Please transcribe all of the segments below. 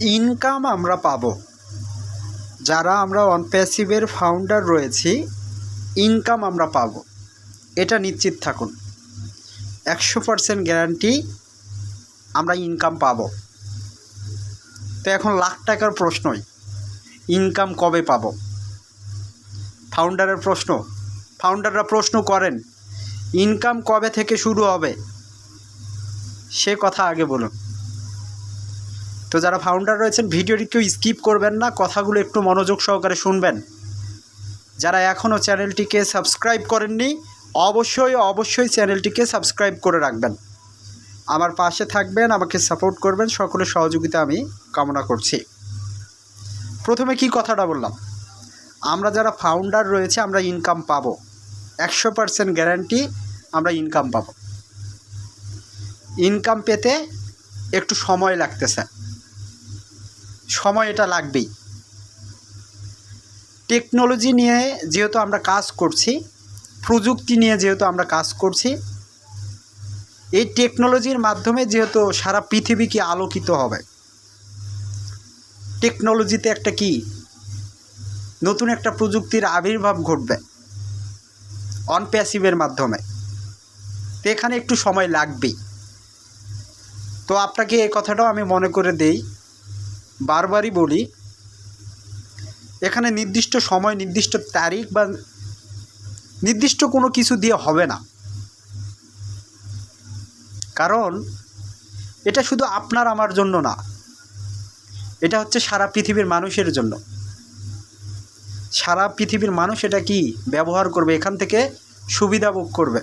Income আমরা পাব। যারা আমরা অনপ্যাসিভের ফাউন্ডার রয়েছি ইনকাম আমরা পাব। এটা নিশ্চিত থাকুন। একশো পারসেন্ট গ্যারান্টি আমরা ইনকাম পাব। তো এখন লাখ টাকার প্রশ্নই ইনকাম কবে পাব? ফাউন্ডারের প্রশ্ন ফাউন্ডাররা প্রশ্ন করেন ইনকাম কবে থেকে শুরু হবে? সে কথা আগে বলুন। তো যারা ফাউন্ডার রয়েছেন, ভিডিওটি কেউ স্কিপ করবেন না, কথাগুলো একটু মনোযোগ সহকারে শুনবেন। যারা এখনও চ্যানেলটিকে সাবস্ক্রাইব করেননি, অবশ্যই অবশ্যই চ্যানেলটিকে সাবস্ক্রাইব করে রাখবেন। আমার পাশে থাকবেন, আমাকে সাপোর্ট করবেন, সকলের সহযোগিতা আমি কামনা করছি। প্রথমে কি কথাটা বললাম? আমরা যারা ফাউন্ডার রয়েছে, আমরা ইনকাম পাবো। একশো পারসেন্ট গ্যারান্টি আমরা ইনকাম পাবো। ইনকাম পেতে একটু সময় লাগতেছে। সময় এটা লাগবেই। টেকনোলজি নিয়ে যেহেতু আমরা কাজ করছি, প্রযুক্তি নিয়ে যেহেতু আমরা কাজ করছি, এই টেকনোলজির মাধ্যমে যেহেতু সারা পৃথিবী কি আলোকিত হবে, টেকনোলজিতে একটা কি, নতুন একটা প্রযুক্তির আবির্ভাব ঘটবে অনপ্যাসিভের মাধ্যমে। তো এখানে একটু সময় লাগবেই। তো আপনাকে এই কথাটাও আমি মনে করে দেই বারবারই বলি, এখানে নির্দিষ্ট সময়, নির্দিষ্ট তারিখ বা নির্দিষ্ট কোনো কিছু দিয়ে হবে না। কারণ এটা শুধু আপনার, আমার জন্য না, এটা হচ্ছে সারা পৃথিবীর মানুষের জন্য। সারা পৃথিবীর মানুষ এটা কি ব্যবহার করবে, এখান থেকে সুবিধা ভোগ করবে?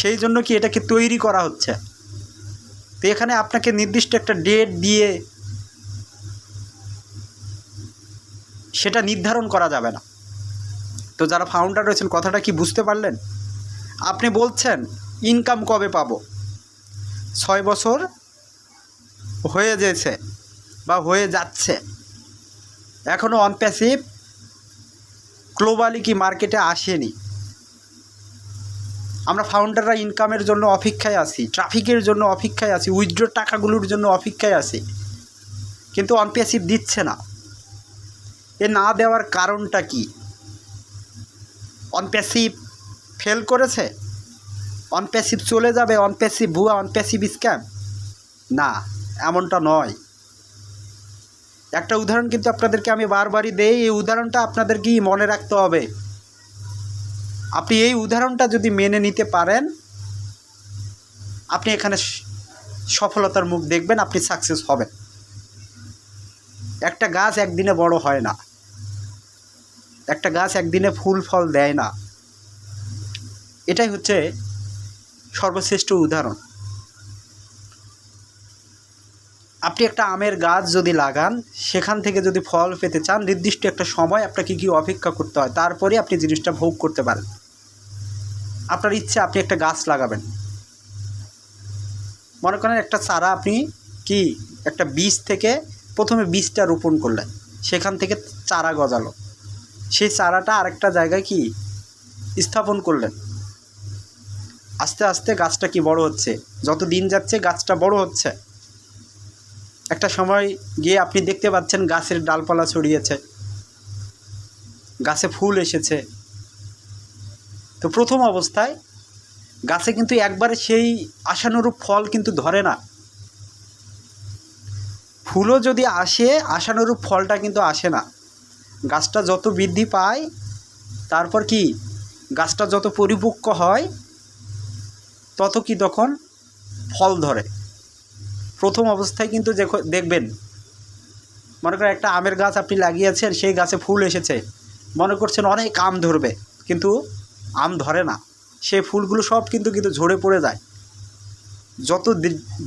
সেই জন্য কি এটাকে তৈরি করা হচ্ছে? তো এখানে আপনাকে নির্দিষ্ট একটা ডেট দিয়ে সেটা নির্ধারণ করা যাবে না। তো যারা ফাউন্ডার রয়েছেন কথাটা কি বুঝতে পারলেন? আপনি বলছেন ইনকাম কবে পাবো? ছয় বছর হয়ে যেছে বা হয়ে যাচ্ছে। এখনও অনপ্যাসিভ গ্লোবালি কি মার্কেটে আসেনি। আমরা ফাউন্ডাররা ইনকামের জন্য অপেক্ষায় আছি ট্রাফিকের জন্য অপেক্ষায় আছি উইথড্র টাকাগুলোর জন্য অপেক্ষায় আছি। কিন্তু অনপ্যাসিভ দিচ্ছে না। এ না দেওয়ার কারণটা কি? অনপ্যাসিভ ফেল করেছে? অনপ্যাসিভ চলে যাবে অনপ্যাসিভ ভুয়া অনপ্যাসিভ স্ক্যাম না, এমনটা নয়। একটা উদাহরণ কিন্তু আপনাদেরকে আমি বারবারই দেই, এই উদাহরণটা আপনাদের কি মনে রাখতে হবে। আপনি এই উদাহরণটা যদি মেনে নিতে পারেন, আপনি এখানে সফলতার মুখ দেখবেন, আপনি সাকসেস হবেন। একটা গাছ একদিনে বড় হয় না। একটা গাছ একদিনে ফুল, ফল দেয় না। এটাই হচ্ছে সর্বশ্রেষ্ঠ উদাহরণ। আপনি একটা আমের গাছ যদি লাগান, সেখান থেকে যদি ফল পেতে চান, নির্দিষ্ট একটা সময় আপনাকে কি অপেক্ষা করতে হয়। তারপরে আপনি জিনিসটা ভোগ করতে পারেন। আপনার ইচ্ছে, আপনি একটা গাছ লাগাবেন। মনে করেন একটা চারা আপনি কি, একটা বীজ থেকে প্রথমে বীজটা রোপণ করলেন। সেখান থেকে চারা গজালো। সেই চারাটা আরেকটা জায়গায় কি স্থাপন করলেন? আস্তে আস্তে গাছটা কি বড় হচ্ছে? যত দিন যাচ্ছে গাছটা বড় হচ্ছে। একটা সময় গিয়ে আপনি দেখতে পাচ্ছেন গাছের ডালপালা ছড়িয়েছে। গাছে ফুল এসেছে। তো প্রথম অবস্থায় গাছে কিন্তু একবারে সেই আশানুরূপ ফল কিন্তু ধরে না। ফুলও যদি আসে, আশানুরূপ ফলটা কিন্তু আসে না। গাছটা যত বৃদ্ধি পায়, তারপর কি গাছটা যত পরিপক্ক হয়, তত কি তখন ফল ধরে। প্রথম অবস্থায় কিন্তু দেখো- দেখবেন, মনে করেন একটা আমের গাছ আপনি লাগিয়েছেন, সেই গাছে ফুল এসেছে। মনে করছেন অনেক আম ধরবে, কিন্তু আম ধরে না। সেই ফুলগুলো সব কিন্তু কিন্তু ঝরে পড়ে যায়। যত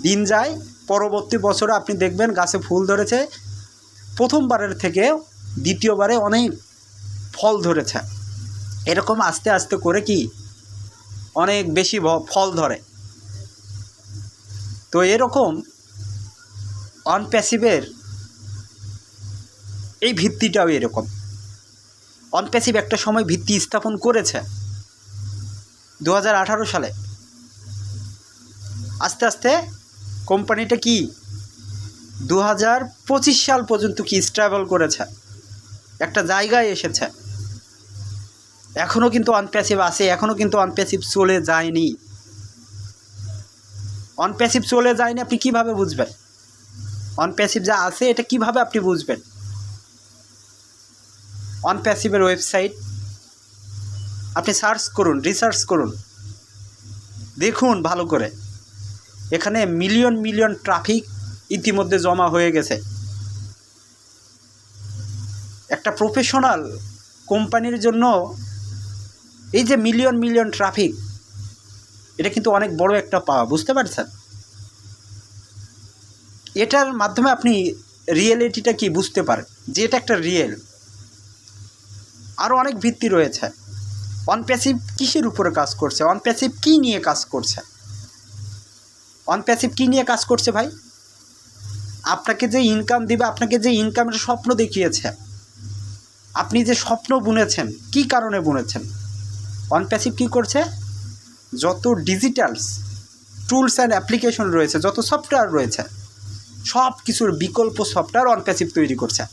দিন যায়, পরবর্তী বছরে আপনি দেখবেন গাছে ফুল ধরেছে। প্রথমবারের থেকে দ্বিতীয়বারে অনেক ফল ধরেছে। এরকম আস্তে আস্তে করে কি অনেক বেশি ফল ধরে। তো এরকম অনপ্যাসিভের এই ভিত্তিটাও এরকম। অনপ্যাসিভ একটা সময় ভিত্তি স্থাপন করেছে দু হাজার আঠারো সালে। আস্তে আস্তে কোম্পানিটা কি দু হাজার পঁচিশ সাল পর্যন্ত কি স্ট্রাগল করেছে। একটা জায়গায় এসেছে। এখনও কিন্তু অনপ্যাসিভ আছে এখনও কিন্তু অনপ্যাসিভ চলে যায়নি। অনপ্যাসিভ চলে যায়নি আপনি কীভাবে বুঝবেন? অনপ্যাসিভ যা আছে, এটা কীভাবে আপনি বুঝবেন? অনপ্যাসিভের ওয়েবসাইট আপনি সার্চ করুন রিসার্চ করুন। দেখুন ভালো করে। এখানে মিলিয়ন মিলিয়ন ট্রাফিক ইতিমধ্যে জমা হয়ে গেছে। একটা প্রফেশনাল কোম্পানির জন্য এই যে মিলিয়ন মিলিয়ন ট্রাফিক এটা কিন্তু অনেক বড় একটা পাওয়া, বুঝতে পারছেন? এটার মাধ্যমে আপনি রিয়েলিটিটা কি বুঝতে পারেন? যে এটা একটা রিয়েল আরও অনেক ভিত্তি রয়েছে। অনপ্যাসিভ কিসের উপরে কাজ করছে? অনপ্যাসিভ কী নিয়ে কাজ করছে? অনপ্যাসিভ কী নিয়ে কাজ করছে ভাই? আপনাকে যে ইনকাম দিবে, আপনাকে যে ইনকামের স্বপ্ন দেখিয়েছে আপনি যে স্বপ্ন বুনেছেন, কি কারণে বুনেছেন? অনপ্যাসিভ কী করছে? যত ডিজিটালস টুলস অ্যান্ড অ্যাপ্লিকেশন রয়েছে, যত সফটওয়্যার রয়েছে, সব কিছুর বিকল্প সফটওয়্যার অনপ্যাসিভ তৈরি করছে।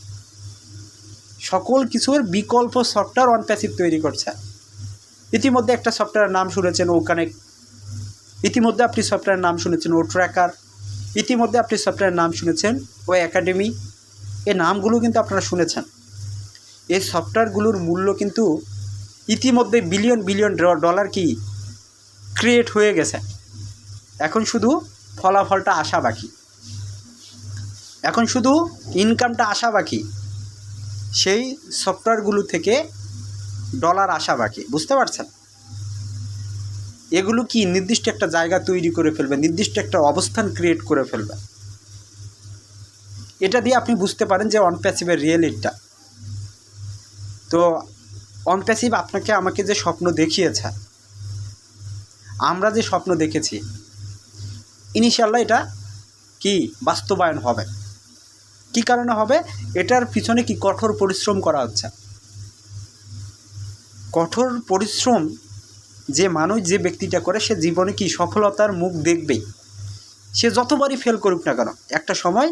সকল কিছুর বিকল্প সফটওয়্যার অনপ্যাসিভ তৈরি করছে। ইতিমধ্যে একটা সফটওয়্যারের নাম শুনেছেন ও ইতিমধ্যে আপনি সফটওয়্যারের নাম শুনেছেন ও ট্র্যাকার ইতিমধ্যে আপনি সফটওয়্যারের নাম শুনেছেন ও একাডেমি এই নামগুলো কিন্তু আপনারা শুনেছেন। এই সফটওয়্যারগুলোর মূল্য কিন্তু ইতিমধ্যে বিলিয়ন বিলিয়ন ডলার কি ক্রিয়েট হয়ে গেছে। এখন শুধু ফলাফলটা আসা বাকি। এখন শুধু ইনকামটা আসা বাকি। সেই সফটওয়্যারগুলো থেকে ডলার আসা বাকি, বুঝতে পারছেন? এগুলো কি নির্দিষ্ট একটা জায়গা তৈরি করে ফেলবে, নির্দিষ্ট একটা অবস্থান ক্রিয়েট করে ফেলবে? এটা দিয়ে আপনি বুঝতে পারেন যে অনপ্যাসিভের রিয়েলিটিটা তো অনপ্যাসিভ আপনাকে আমাকে যে স্বপ্ন দেখিয়েছে, আমরা যে স্বপ্ন দেখেছি, ইনিশিয়াল্লাহ এটা কি বাস্তবায়ন হবে? কি কারণে হবে? এটার পিছনে কি কঠোর পরিশ্রম করা হচ্ছে? কঠোর পরিশ্রম যে মানুষ যে ব্যক্তিটা করে, সে জীবনে কি সফলতার মুখ দেখবেই সে যতবারই ফেল করুক না কেন, একটা সময়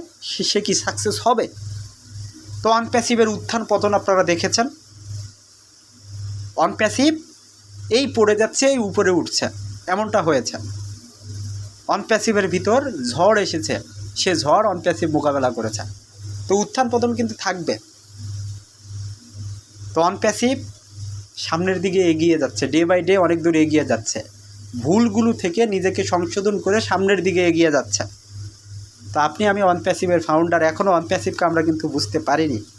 সে কি সাকসেস হবে? তো অনপ্যাসিভের উত্থান পতন আপনারা দেখেছেন। অনপ্যাসিভ এই পড়ে যাচ্ছে, এই উপরে উঠছে। এমনটা হয়েছে। অনপ্যাসিভের ভিতর ঝড় এসেছে। সে ঝড় অনপ্যাসিভ মোকাবেলা করেছে। তো উত্থান পতন কিন্তু থাকবে। তো অনপ্যাসিভ সামনের দিকে এগিয়ে যাচ্ছে। ডে বাই ডে অনেক দূর এগিয়ে যাচ্ছে। ভুলগুলো থেকে নিজেকে সংশোধন করে সামনের দিকে এগিয়ে যাচ্ছে। তো আপনি, আমি অনপ্যাসিভের ফাউন্ডার এখনও অনপ্যাসিভকে আমরা কিন্তু বুঝতে পারিনি।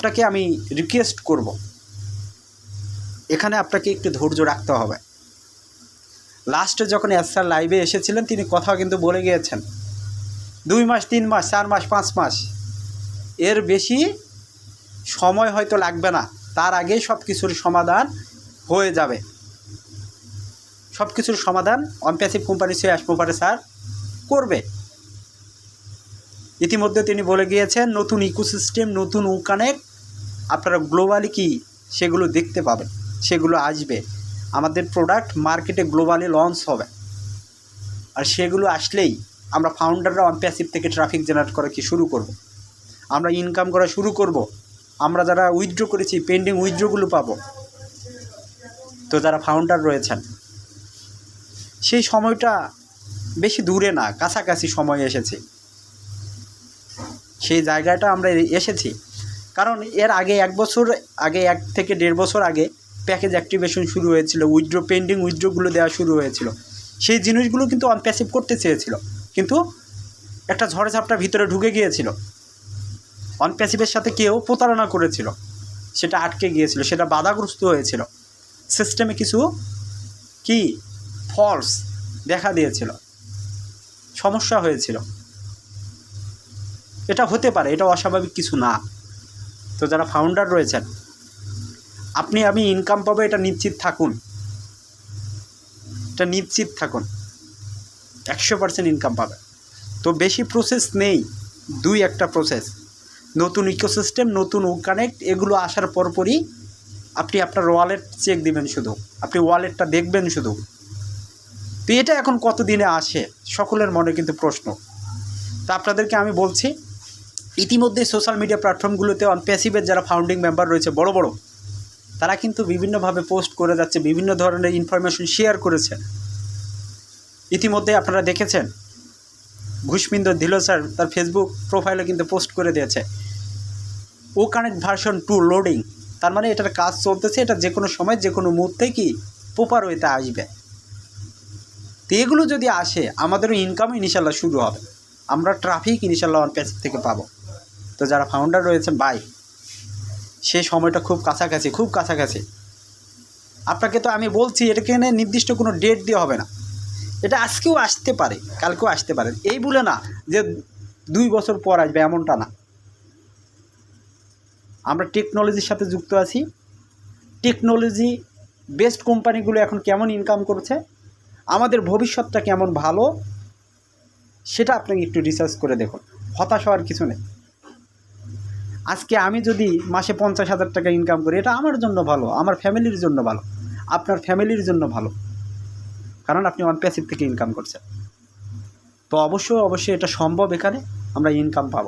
আপনাকে আমি রিকোয়েস্ট করব। এখানে আপনাকে একটু ধৈর্য রাখতে হবে। লাস্টে যখন এসআর লাইভে এসেছিলেন, তিনি কথা কিন্তু বলে গিয়েছেন। দুই মাস, তিন মাস, চার মাস, পাঁচ মাস, এর বেশি সময় হয়তো লাগবে না। তার আগেই সব কিছুর সমাধান হয়ে যাবে। সব কিছুর সমাধান অনপ্যাসিভ কোম্পানি সে আসপোপারে স্যার করবে। ইতিমধ্যে তিনি বলে গিয়েছেন, নতুন ইকোসিস্টেম নতুন উ কানেক্ট আপনারা গ্লোবালি কি সেগুলো দেখতে পাবেন, সেগুলো আসবে। আমাদের প্রোডাক্ট মার্কেটে গ্লোবালি লঞ্চ হবে। আর সেগুলো আসলেই আমরা ফাউন্ডাররা অনপ্যাসিভ থেকে ট্রাফিক জেনারেট করা কি শুরু করব। আমরা ইনকাম করা শুরু করব। আমরা যারা উইথড্র করেছি পেন্ডিং উইথড্রগুলো পাবো। তো যারা ফাউন্ডার রয়েছেন, সেই সময়টা বেশি দূরে না, কাছাকাছি সময় এসেছে। সেই জায়গাটা আমরা এসেছি। কারণ এর আগে এক বছর, আগে এক থেকে দেড় বছর আগে প্যাকেজ অ্যাক্টিভেশন শুরু হয়েছিল উইথড্র পেন্ডিং উইথড্রগুলো দেওয়া শুরু হয়েছিল। সেই জিনিসগুলো কিন্তু অনপ্যাসিভ করতে চেয়েছিল, কিন্তু একটা ঝড়ে ভিতরে ঢুকে গিয়েছিল। অনপ্যাসিভের সাথে কেউ প্রতারণা করেছিল, সেটা আটকে গিয়েছিল, সেটা বাধাগ্রস্ত হয়েছিল। সিস্টেমে কিছু কি? ফলস দেখা দিয়েছিল। সমস্যা হয়েছিল। এটা হতে পারে, এটা অস্বাভাবিক কিছু না। তো যারা ফাউন্ডার রয়েছেন, আপনি, আমি ইনকাম পাবো, এটা নিশ্চিত থাকুন। এটা নিশ্চিত থাকুন। একশো পার্সেন্ট ইনকাম পাবে। তো বেশি প্রসেস নেই, দুই একটা প্রসেস নতুন ইকোসিস্টেম নতুন ও কানেক্ট এগুলো আসার পরপরই আপনি আপনার ওয়ালেট চেক দিবেন শুধু। আপনি ওয়ালেটটা দেখবেন শুধু। তো এটা এখন কত দিনে আসে? সকলের মনে কিন্তু প্রশ্ন। তা আপনাদেরকে আমি বলছি ইতিমধ্যে সোশ্যাল মিডিয়া প্ল্যাটফর্মগুলোতে অন প্যাসিভের যারা ফাউন্ডিং মেম্বার রয়েছে, বড় বড়, তারা কিন্তু বিভিন্নভাবে পোস্ট করে যাচ্ছে, বিভিন্ন ধরনের ইনফরমেশন শেয়ার করেছে। ইতিমধ্যে আপনারা দেখেছেন, ঘুষমিন্দর ধিলো স্যার তার ফেসবুক প্রোফাইলে কিন্তু পোস্ট করে দিয়েছে। O connect version two loading তার মানে এটার কাজ চলতেছে, এটা যে কোনো সময় যে কোনো মুহূর্তে কি প্রপার ওয়েতে আসবে। তো এগুলো যদি আসে, আমাদেরও ইনকাম ইনশাল্লাহ শুরু হবে। আমরা ট্রাফিক ইনশাল্লাহ অন প্যাসিভ থেকে পাবো। তো যারা ফাউন্ডার রয়েছেন বাই সেই সময়টা খুব কাছাকাছি খুব কাছাকাছি। আপনাকে তো আমি বলছি, এটাকে নির্দিষ্ট কোনো ডেট দিয়ে হবে না। এটা আজকেও আসতে পারে, কালকেও আসতে পারে। এই বলে না যে দুই বছর পর আসবে, এমনটা না। আমরা টেকনোলজির সাথে যুক্ত আছি। টেকনোলজি বেস্ট কোম্পানিগুলো এখন কেমন ইনকাম করছে? আমাদের ভবিষ্যৎটা কেমন ভালো? সেটা আপনাকে একটু রিসার্চ করে দেখুন। হতাশ হওয়ার কিছু নেই। আজকে আমি যদি মাসে পঞ্চাশ হাজার টাকা ইনকাম করি, এটা আমার জন্য ভালো, আমার ফ্যামিলির জন্য ভালো, আপনার ফ্যামিলির জন্য ভালো। কারণ আপনি অন প্যাসিভ থেকে ইনকাম করছেন। তো অবশ্যই অবশ্যই এটা সম্ভব এখানে, আমরা ইনকাম পাব।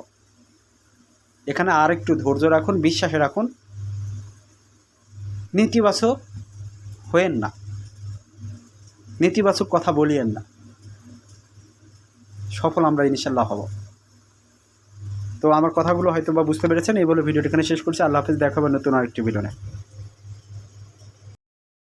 এখানে আর একটু ধৈর্য রাখুন, বিশ্বাসে রাখুন। নেতিবাচক হয়েন না। নেতিবাচক কথা বলিয়েন না। সফল আমরা ইনশাল্লাহ হব। তো আমার কথাগুলো হয়তো বা বুঝতে পেরেছেন। এই বলে ভিডিওটি এখানে শেষ করছি। আল্লাহ হাফিজ দেখাবেন নতুন আরেকটি ভিডিও